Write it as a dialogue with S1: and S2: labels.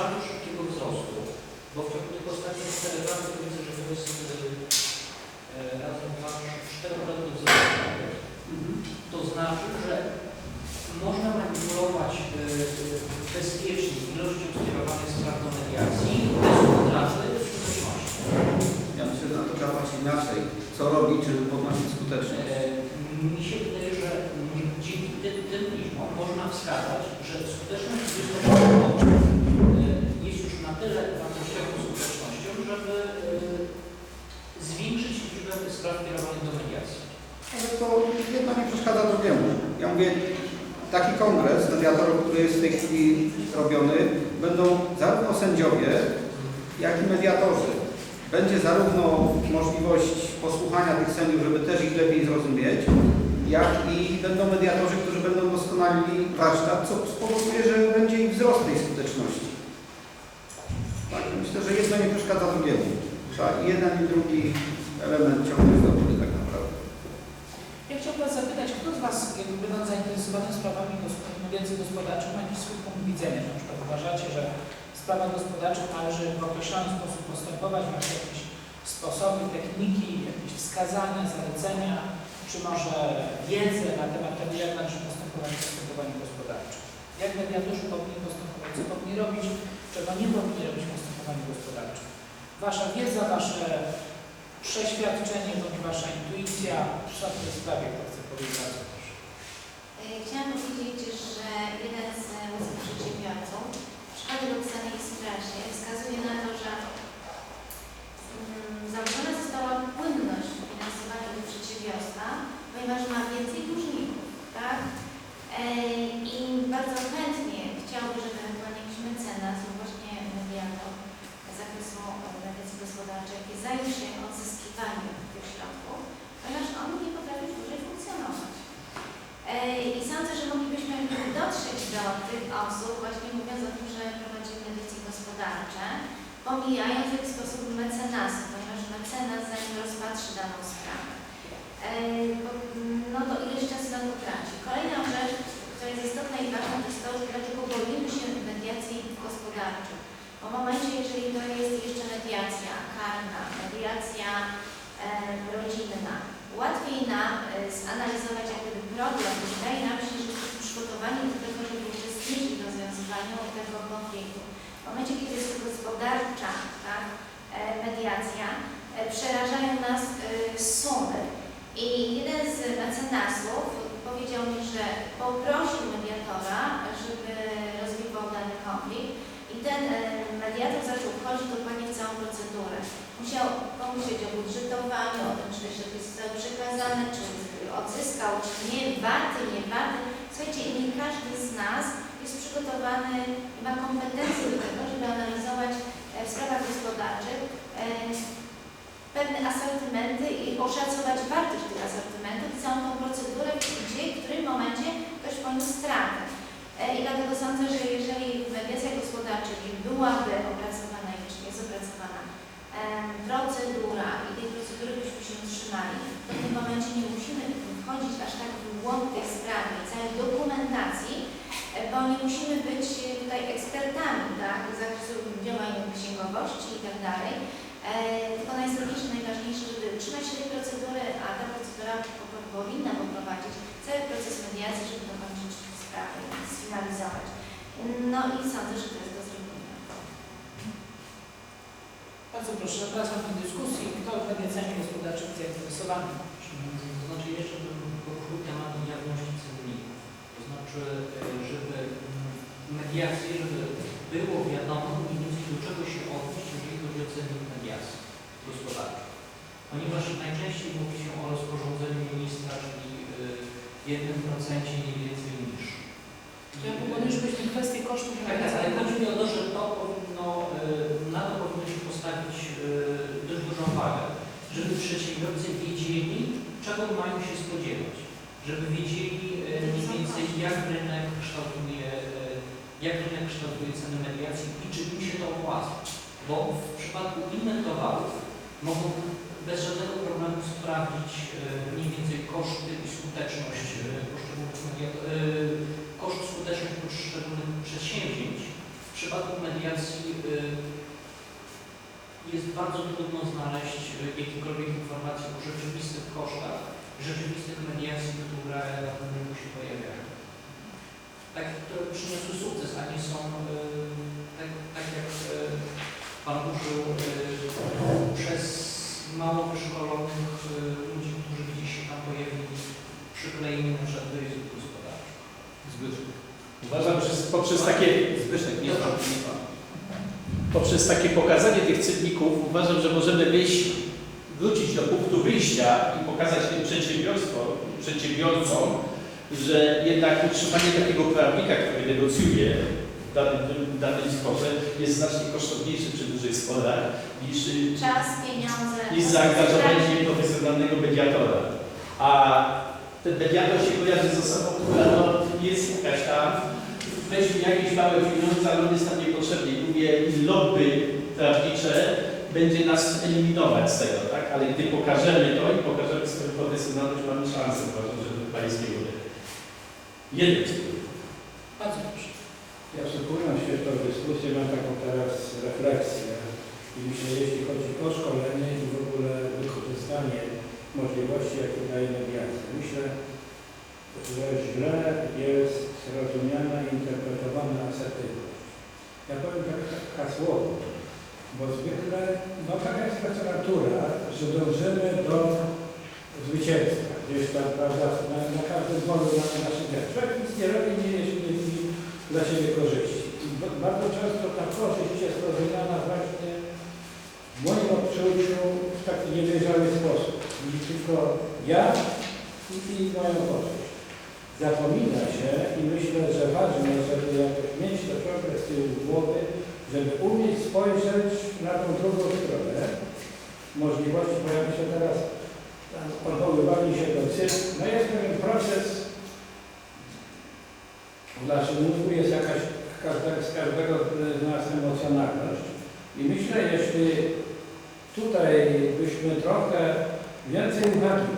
S1: bardzo szybkiego wzrostu, bo w ciągu tych ostatnich 4 lat to widzę, że to jest e, e, razem dwa, czterokrotny wzrost. To znaczy, że można manipulować e, e, bezpiecznie ilością skierowanych spraw do mediacji bez utraty skuteczności.
S2: Ja myślę, że na to trzeba patrzeć inaczej. Co robić, żeby podnosić skuteczność?
S1: E, Mi się wydaje, że dzięki tym liczbom można wskazać, że skuteczność wysokościowa jest już na tyle wartościową skutecznością, żeby e, zwiększyć liczbę spraw kierowanych do mediacji.
S2: Ale to jedno nie przeszkadza drugiemu. Ja mówię, taki kongres mediatorów, który jest w tej chwili robiony, będą zarówno sędziowie, jak i mediatorzy. Będzie zarówno możliwość posłuchania tych sędziów, żeby też ich lepiej zrozumieć, jak i będą mediatorzy, którzy będą doskonalili warsztat, co spowoduje, że będzie i wzrost tej skuteczności. Tak, myślę, że jedno nie przeszkadza drugiemu. I jeden i drugi element do góry tak naprawdę.
S3: Ja chciałbym Was zapytać, kto z Was, jakby będąc zainteresowany sprawami gos- mediacji gospodarczych, ma jakiś swój punkt widzenia? Na przykład uważacie, że w sprawach gospodarczych należy w określony sposób postępować, macie jakieś sposoby, techniki, jakieś wskazania, zalecenia, czy może wiedzę na temat tego, jak należy postępować w postępowaniu gospodarczym? Jak mediatorzy powinni postępować, co powinni robić, czego nie powinni robić w postępowaniu gospodarczym? Wasza wiedza, Wasze przeświadczenie bądź Wasza intuicja, sprawie to chcę powiedzieć bardzo proszę.
S4: E, Chciałam powiedzieć, że jeden z z przedsiębiorców w przypadku opisanej w sprawie wskazuje na to, że mm, założona została płynność finansowania tego przedsiębiorstwa, ponieważ ma więcej dłużników, tak? E, I bardzo chętnie chciałby, żeby ewentualnie jakiś mecenas lub właśnie mediator z zakresu e, mediacji gospodarczej, jakie zajął się odzyskiwaniem tych środków, ponieważ on nie potrafi dłużej funkcjonować. E, I sądzę, że moglibyśmy dotrzeć do tych osób, właśnie mówiąc o tym, że prowadzimy mediacje gospodarcze, pomijając w jakiś sposób mecenasy, ponieważ mecenas zanim rozpatrzy daną sprawę, e, no to ileś czasu nam to traci. Kolejna rzecz, która jest istotna i ważna, to jest to, dlaczego boimy się mediacji gospodarczych. Bo w momencie, jeżeli to jest jeszcze mediacja karna, mediacja e, rodzinna, łatwiej nam e, zanalizować jak problem, bo wydaje nam się, że jesteśmy przygotowani do tego, żeby uczestniczyć w rozwiązywaniu tego konfliktu. W momencie, kiedy jest to gospodarcza tak, e, mediacja, e, przerażają nas e, sumy. I jeden z mecenasów powiedział mi, że poprosił mediatora, żeby rozwiązał dany konflikt i ten e, mediator zaczął wchodzić dokładnie w całą procedurę. Musiał pomyśleć o budżetowaniu, o tym, czy środki zostały przekazane, czy odzyskał, czy nie, warty, nie warty. Słuchajcie, nie każdy z nas jest przygotowany ma kompetencje do tego, żeby analizować e, w sprawach gospodarczych e, pewne asortymenty i oszacować wartość tych asortymentów i całą tą procedurę, gdzie, w którym momencie ktoś poniósł stratę. E, I dlatego sądzę, że jeżeli mediacja gospodarcza byłaby opracowana, i jeszcze jest opracowana, procedura i tej procedury byśmy się trzymali, to w tym momencie nie musimy wchodzić aż tak w głąb tej sprawy, całej dokumentacji, e, bo nie musimy być tutaj ekspertami, tak, z zakresu działań księgowości i tak dalej. E, Tylko najistotniejsze, najważniejsze, żeby trzymać się tej procedury, a ta procedura po- powinna poprowadzić cały proces mediacji, żeby dokończyć sprawę, sfinalizować. No i sądzę, że to jest do zrobienia.
S3: Bardzo proszę, zapraszam do dyskusji. Kto mediacjami gospodarczymi zainteresowany?
S1: To znaczy jeszcze bym poruszył temat jawności cenników. To znaczy, e, żeby mm, mediacje, żeby było wiadomo mniej więcej do czego się odnieść, jeżeli chodzi o cennik gospodarczej. Ponieważ najczęściej mówi się o rozporządzeniu ministra, czyli w jednym procencie nie więcej niż.
S3: Ja podnieśliśmy kwestię kosztów
S1: Tak, tak, ale chodzi mi o to, że to powinno, e, na to powinno się postawić e, dość dużą wagę, żeby przedsiębiorcy wiedzieli, czego mają się spodziewać, żeby wiedzieli e, mniej więcej jak rynek kształtuje, jak rynek kształtuje ceny mediacji i czy im się to opłaca. Bo w przypadku innych towarów mogą bez żadnego problemu sprawdzić e, mniej więcej koszty i skuteczność e, poszczególnych mediatorów, koszt skuteczność poszczególnych przedsięwzięć w przypadku mediacji jest bardzo trudno znaleźć jakiekolwiek informacje o rzeczywistych kosztach, rzeczywistych mediacji, które na rynku się pojawiają. Tak, które przyniosły sukces, a nie są tak, tak jak Pan użył y, przez mało wyszkolonych y, ludzi, którzy gdzieś się tam pojawili, przyklejeni na przykład do języka gospodarczego.
S2: Zbyszek.
S5: Uważam, że poprzez takie,
S2: Zbyszek, nie pan, nie pan.
S5: poprzez takie pokazanie tych cenników uważam, że możemy wyjść, wrócić do punktu wyjścia i pokazać tym przedsiębiorstwom, przedsiębiorcom, że jednak utrzymanie takiego prawnika, który negocjuje w danym, w danym sporze jest znacznie kosztowniejsze przy dużych sporach niż,
S4: Czas, pieniądze.
S5: niż zaangażowanie profesjonalnego mediatora. A ten mediator się kojarzy z osobą, która no, jest jakaś tam, weźmie jakieś małe pieniądze, ale on jest tam niepotrzebny. I mówię, lobby prawnicze będzie nas eliminować z tego, tak? Ale gdy pokażemy to i pokażemy swoją profesjonalność, mamy szansę, uważam, żeby pańskiego Jeden z tych.
S3: Bardzo proszę.
S6: Ja się tą dyskusję, mam taką teraz refleksję. I myślę, jeśli chodzi o szkolenie i w ogóle wykorzystanie możliwości, jakie daje mediacja. Myślę, że źle jest rozumiana i interpretowana asertywność. Ja powiem tak hasłowo, bo zwykle, no taka jest nasza natura, że dążymy do zwycięstwa. Gdzieś tam, prawda, na, na każdym polu na naszym dziele. Człowiek nic nie robi, nie, jeśli nie dla siebie korzyści. I bardzo często ta korzyść jest rozumiana właśnie w moim odczuciu w taki niedojrzały sposób. I tylko ja i, i moją korzyść. Zapomina się i myślę, że ważne, żeby jakoś mieć to ciągle z tyłu głowy, żeby umieć spojrzeć na tą drugą stronę możliwości, bo jak się teraz tam odwoływali się do cyfr, no jest pewien proces w naszym mózgu, jest jakaś każdego, z każdego z nas emocjonalność. I myślę, jeśli tutaj byśmy trochę więcej uwagi